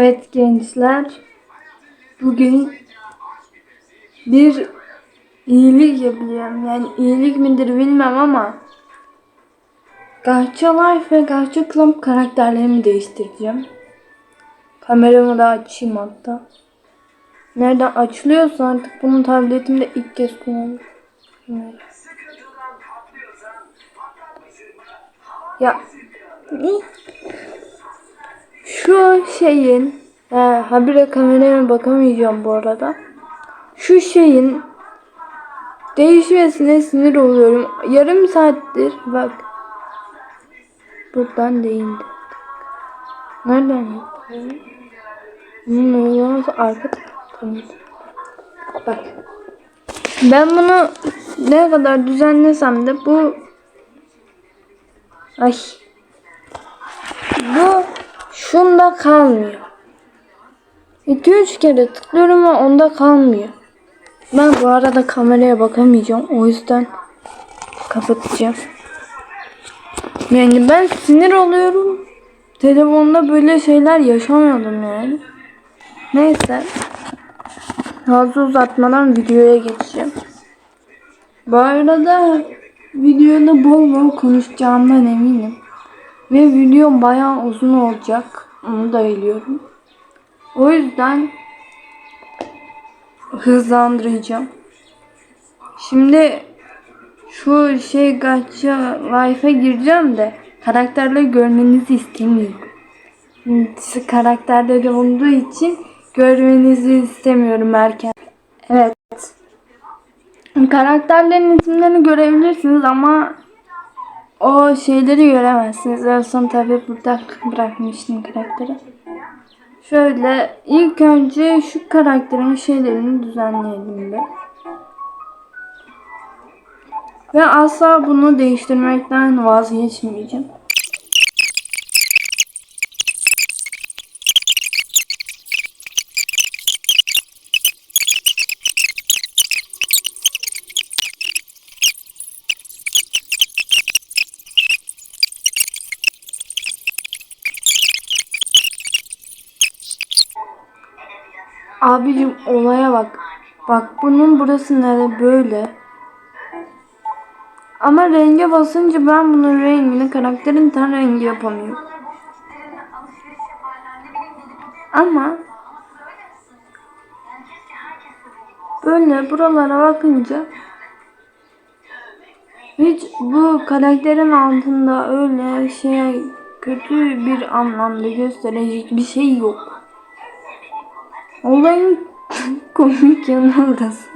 Evet gençler. Bugün bir iyilik yapacağım. Yani iyilik midir bilmem ama Gacha Life ve Gacha Club karakterlerimi değiştireceğim. Kameramı da açayım hatta. Nereden açılıyorsa artık bunu tabletimde ilk kez kullanıyorum. Ya şu şeyin he, habire kameraya bakamayacağım bu arada. Şu şeyin değişmesine sinir oluyorum. Yarım saattir bak. Buradan değindi. Nereden yapıyorum? Bunun uygulaması arka. Bak. Ben bunu ne kadar düzenlesem de bu Ay. Şunda kalmıyor. 2-3 kere tıklıyorum ama onda kalmıyor. Ben bu arada kameraya bakamayacağım. O yüzden kapatacağım. Yani ben sinir oluyorum. Telefonda böyle şeyler yaşamıyordum yani. Neyse. Fazla uzatmadan videoya geçeceğim. Bu arada videoda bol bol konuşacağımdan eminim. Ve videom bayağı uzun olacak. Onu da biliyorum. O yüzden hızlandıracağım. Şimdi şu şey gacha life'a gireceğim de karakterleri görmenizi istemiyorum. Karakterleri olduğu için görmenizi istemiyorum erken. Evet. Karakterlerin isimlerini görebilirsiniz ama o şeyleri göremezsiniz. En son tabi burada bırakmıştım karakteri. Şöyle ilk önce şu karakterin şeylerini düzenleyelim bir. Ve asla bunu değiştirmekten vazgeçmeyeceğim. Abicim olaya bak. Bak bunun burası nere böyle. Ama renge basınca ben bunun rengini karakterin ten rengi yapamıyorum. Ama böyle buralara bakınca hiç bu karakterin altında öyle şey kötü bir anlamda gösterecek bir şey yok. Olayın komik yanı orası.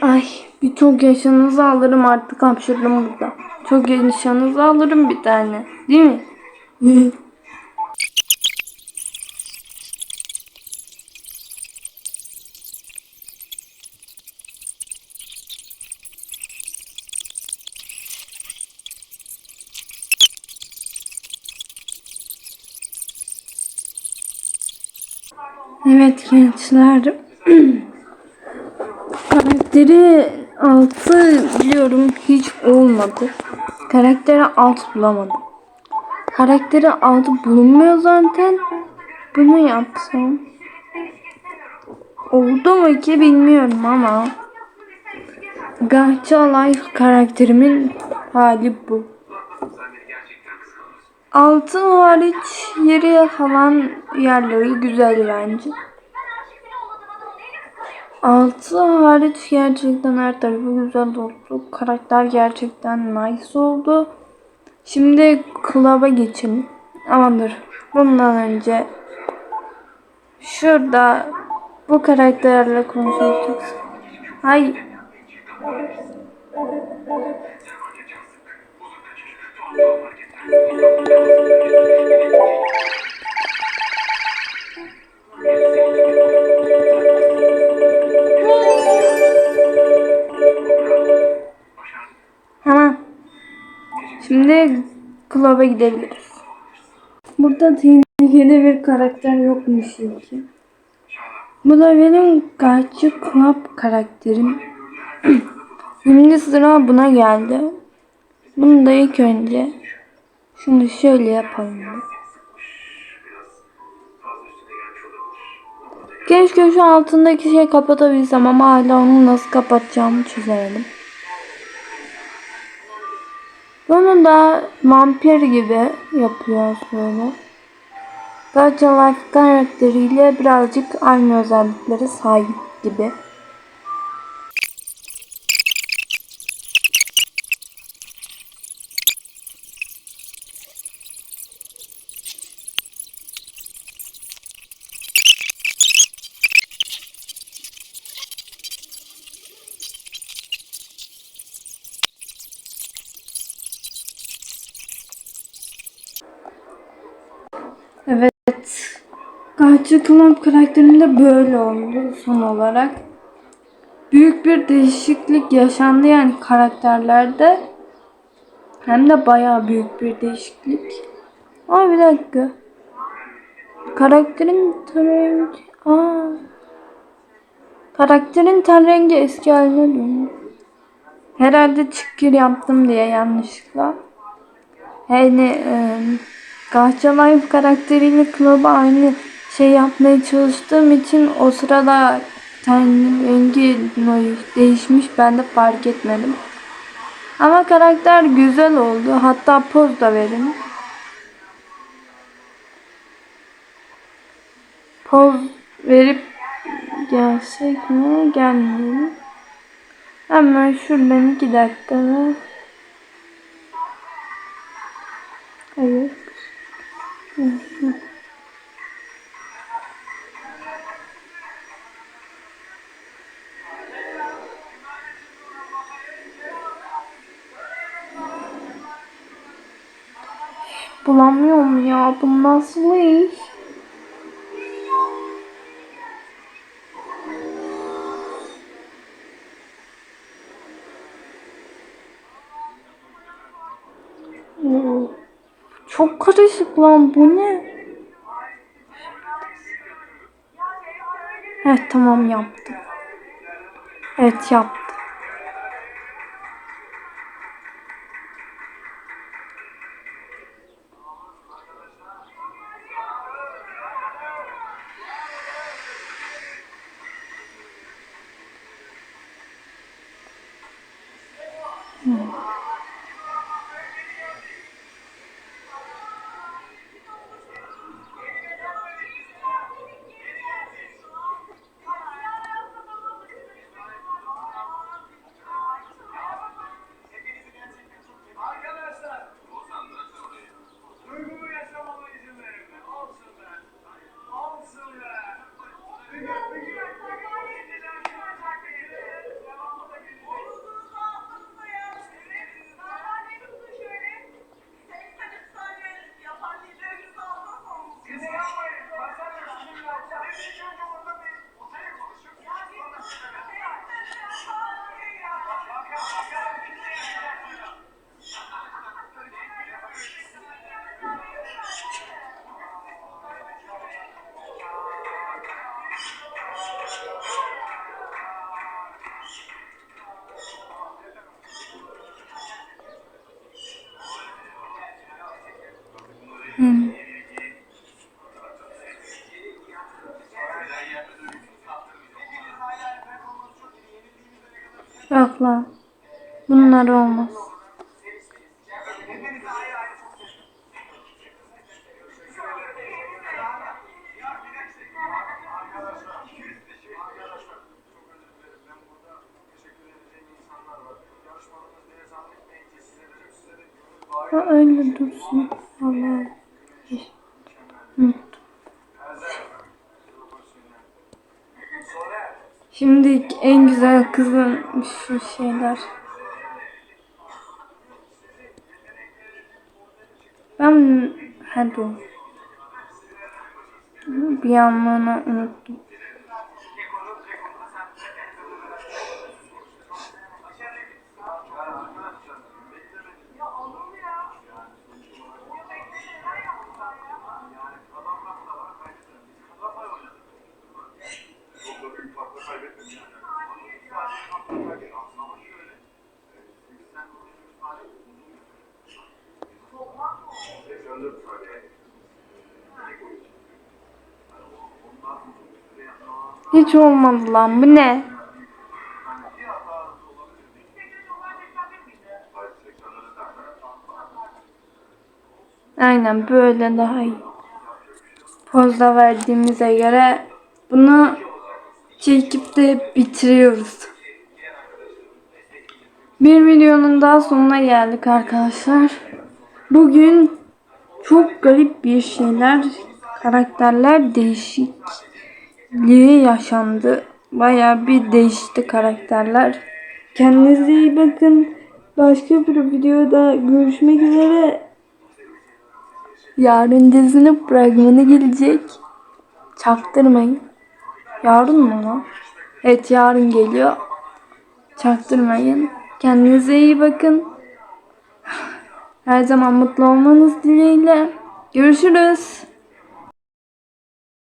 Ay bir çok yaşınızı alırım artık hapşırdım burada. Çok yaşınızı alırım bir tane. Değil mi? Evet gençler. Karakteri altı biliyorum hiç olmadı. Karakteri alt bulamadım. Karakteri altı bulunmuyor zaten. Bunu yapsam. Oldu mu ki bilmiyorum ama. Gacha Life karakterimin hali bu. Altın hariç yeri kalan yerleri güzel bence. Altı hariç gerçekten her tarafı güzel oldu. Karakter gerçekten nice oldu. Şimdi club'a geçelim. Ama dur. Bundan önce şurada bu karakterle konuşacağız. Hay. Hemen. Şimdi club'a gidebiliriz. Burada tehlikeli bir karakter yokmuş ki. Bu da benim Garçı Club karakterim. Şimdi sıra buna geldi. Bunu da ilk önce şunu şöyle yapalım. Keşke şu altındaki şey kapatabilsem ama hala onu nasıl kapatacağımı çözemedim. Bunu da vampir gibi yapıyoruz böyle. Gacha Life karakteriyle birazcık aynı özelliklere sahip gibi. Evet. Gacha Club karakterim de böyle oldu son olarak. Büyük bir değişiklik yaşandı yani karakterlerde. Hem de bayağı büyük bir değişiklik. Aa bir dakika. Karakterin ten rengi... Aa. Karakterin ten rengi eski haline döndü. Herhalde çıkır yaptım diye yanlışlıkla. Yani e, Life karakteriyle Club'a aynı şey yapmaya çalıştığım için o sırada ten rengi değişmiş ben de fark etmedim. Ama karakter güzel oldu. Hatta poz da verin. Poz verip gelsek mi? Gelmeyelim. Hemen şuradan iki dakikada. Hayır. Hı Bulamıyorum ya. Bu nasıl iş? Çok karışık lan bu ne? Evet tamam yaptım. Evet yaptım. Arkadaşlar, Ha, öyle dursun. Allah'ım. Şimdi en güzel kızın şu şeyler. Ben hadi. Bir anlamını unuttum. Hiç olmadı lan bu ne? Aynen böyle daha iyi. Pozda verdiğimize göre bunu çekip de bitiriyoruz. Bir videonun daha sonuna geldik arkadaşlar. Bugün çok garip bir şeyler, karakterler değişikliği yaşandı. Baya bir değişti karakterler. Kendinize iyi bakın. Başka bir videoda görüşmek üzere. Yarın dizinin fragmanı gelecek. Çaktırmayın. Yarın mı lan? Evet yarın geliyor. Çaktırmayın. Kendinize iyi bakın. Her zaman mutlu olmanız dileğiyle. Görüşürüz.